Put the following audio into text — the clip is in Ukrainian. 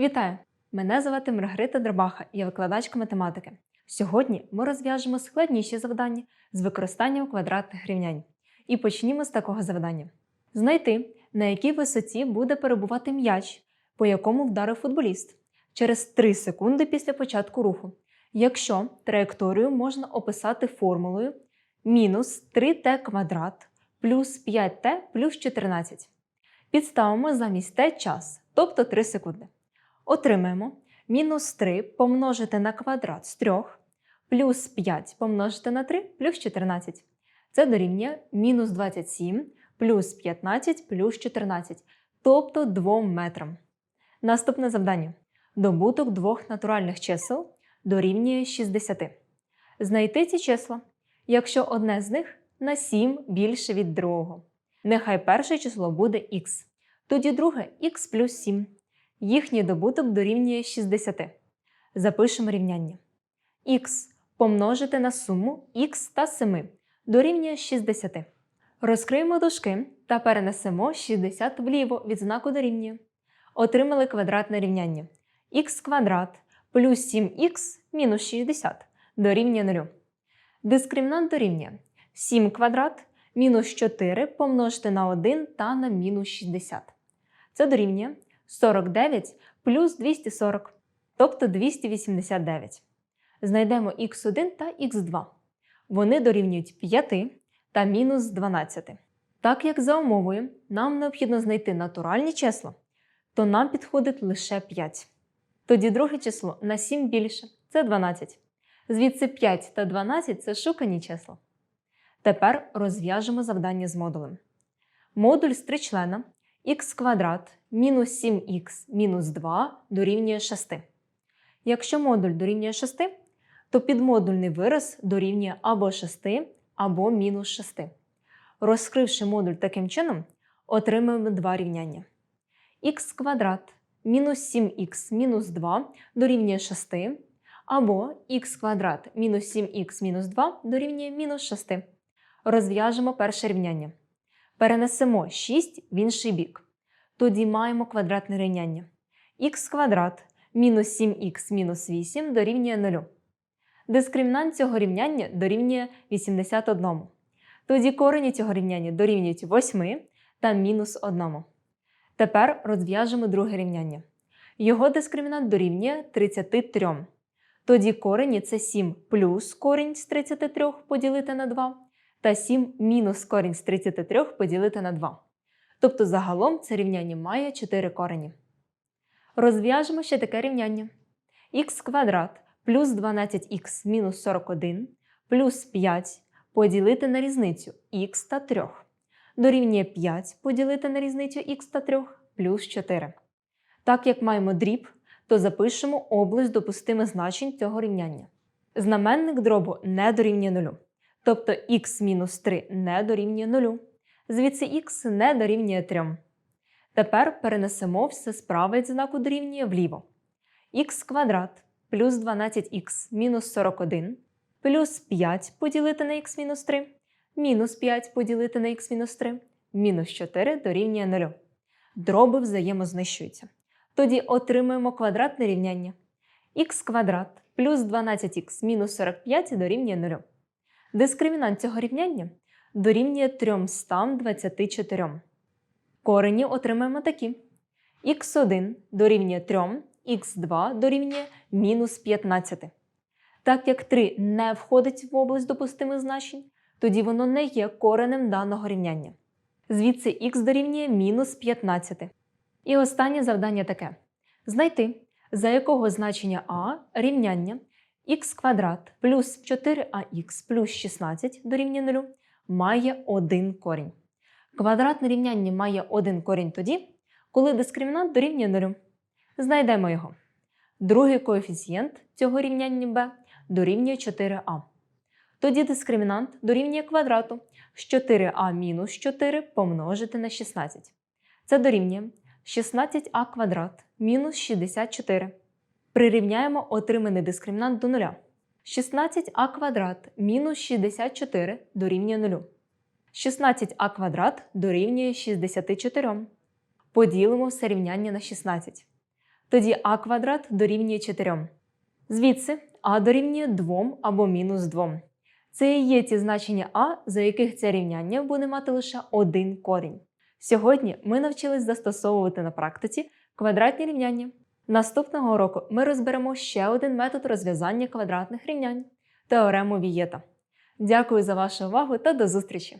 Вітаю! Мене звати Маргарита Дербаха, я викладачка математики. Сьогодні ми розв'яжемо складніші завдання з використанням квадратних рівнянь. І почнімо з такого завдання: знайти, на якій висоті буде перебувати м'яч, по якому вдарив футболіст, через 3 секунди після початку руху, якщо траєкторію можна описати формулою мінус 3t квадрат плюс 5t плюс 14. Підставимо замість t час, тобто 3 секунди. Отримаємо мінус 3 помножити на квадрат з 3 плюс 5 помножити на 3 плюс 14. Це дорівнює мінус 27 плюс 15 плюс 14, тобто 2 метрам. Наступне завдання. Добуток двох натуральних чисел дорівнює 60. Знайти ці числа, якщо одне з них на 7 більше від другого. Нехай перше число буде х, тоді друге х плюс 7. Їхній добуток дорівнює 60. Запишемо рівняння. х помножити на суму х та 7 дорівнює 60. Розкриємо дужки та перенесемо 60 вліво від знаку дорівнює. Отримали квадратне рівняння. х квадрат плюс 7х мінус 60 дорівнює 0. Дискримінант дорівнює 7 квадрат мінус 4 помножити на 1 та на мінус 60. Це дорівнює 49 плюс 240, тобто 289. Знайдемо х1 та х2. Вони дорівнюють 5 та мінус 12. Так як за умовою нам необхідно знайти натуральні числа, то нам підходить лише 5. Тоді друге число на 7 більше це 12. Звідси 5 та 12 це шукані числа. Тепер розв'яжемо завдання з модулем. Модуль з тричлена х квадрат мінус 7х мінус 2 дорівнює 6. Якщо модуль дорівнює 6, то підмодульний вираз дорівнює або 6, або мінус 6. Розкривши модуль таким чином, отримаємо два рівняння. х квадрат мінус 7х мінус 2 дорівнює 6, або х квадрат мінус 7х мінус 2 дорівнює мінус 6. Розв'яжемо перше рівняння. Перенесемо 6 в інший бік. Тоді маємо квадратне рівняння. х квадрат мінус 7х мінус 8 дорівнює 0. Дискримінант цього рівняння дорівнює 81. Тоді корені цього рівняння дорівнюють 8 та мінус 1. Тепер розв'яжемо друге рівняння. Його дискримінант дорівнює 33. Тоді корені це 7 плюс корінь з 33 поділити на 2 та 7 мінус корінь з 33 поділити на 2. Тобто загалом це рівняння має 4 корені. Розв'яжемо ще таке рівняння. х квадрат плюс 12х мінус 41 плюс 5 поділити на різницю х та 3. Дорівнює 5 поділити на різницю х та 3 плюс 4. Так як маємо дріб, то запишемо область допустимих значень цього рівняння. Знаменник дробу не дорівнює 0. Тобто х-3 не дорівнює 0. Звідси х не дорівнює 3. Тепер перенесемо все справа від знаку дорівнює вліво. х квадрат плюс 12х мінус 41 плюс 5 поділити на х мінус 3, мінус 5 поділити на х мінус 3, мінус 4 дорівнює 0. Дроби взаємознищуються. Тоді отримуємо квадратне рівняння. х квадрат плюс 12х мінус 45 дорівнює 0. Дискримінант цього рівняння дорівнює 324. Корені отримаємо такі. х1 дорівнює 3, х2 дорівнює мінус 15. Так як 3 не входить в область допустимих значень, тоді воно не є коренем даного рівняння. Звідси х дорівнює мінус 15. І останнє завдання таке: знайти, за якого значення а рівняння х квадрат плюс 4ах плюс 16 дорівнює 0 має один корінь. Квадратне рівняння має один корінь тоді, коли дискримінант дорівнює 0. Знайдемо його. Другий коефіцієнт цього рівняння b дорівнює 4а. Тоді дискримінант дорівнює квадрату з 4а мінус 4 помножити на 16. Це дорівнює 16а квадрат мінус 64. Прирівняємо отриманий дискримінант до нуля. 16а квадрат мінус 64 дорівнює 0. 16а квадрат дорівнює 64. Поділимо все рівняння на 16. Тоді а квадрат дорівнює 4. Звідси а дорівнює 2 або мінус 2. Це і є ті значення а, за яких це рівняння буде мати лише один корінь. Сьогодні ми навчились застосовувати на практиці квадратні рівняння. Наступного року ми розберемо ще один метод розв'язання квадратних рівнянь теорему Вієта. Дякую за вашу увагу та до зустрічі!